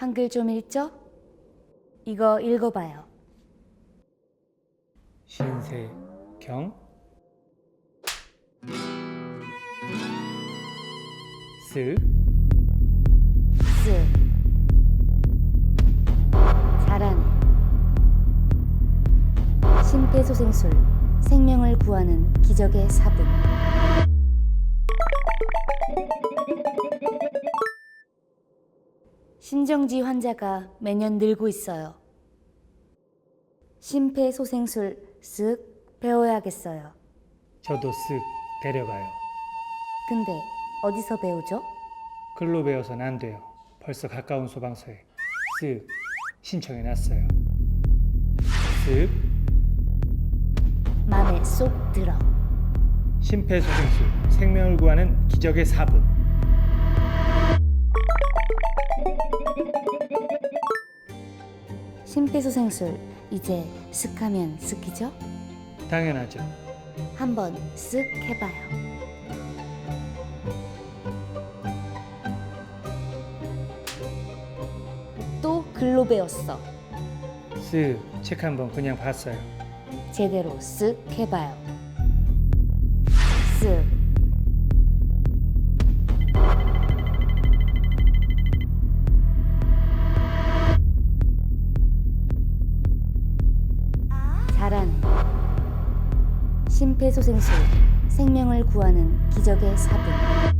한글 좀 읽죠? 이거 읽어봐요. 신세경 스스 잘하네. 심폐소생술 생명을 구하는 기적의 사분. 심정지 환자가 매년 늘고 있어요. 심폐소생술 쓱 배워야겠어요. 저도 쓱 데려가요. 근데 어디서 배우죠? 글로 배워서는 안 돼요. 벌써 가까운 소방서에 쓱 신청해 놨어요. 쓱 맘에 쏙 들어. 심폐소생술 생명을 구하는 기적의 사분 심폐소생술 이제 쓱 하면 쓱이죠? 당연하죠. 한번 쓱 해봐요. 또 글로 배웠어. 쓱 책 한번 그냥 봤어요. 제대로 쓱 해봐요. 쓱. 잘하네. 심폐소생술 생명을 구하는 기적의 사분.